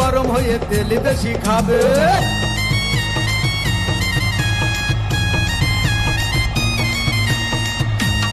গরম হয়ে তেল বেশি খাবে।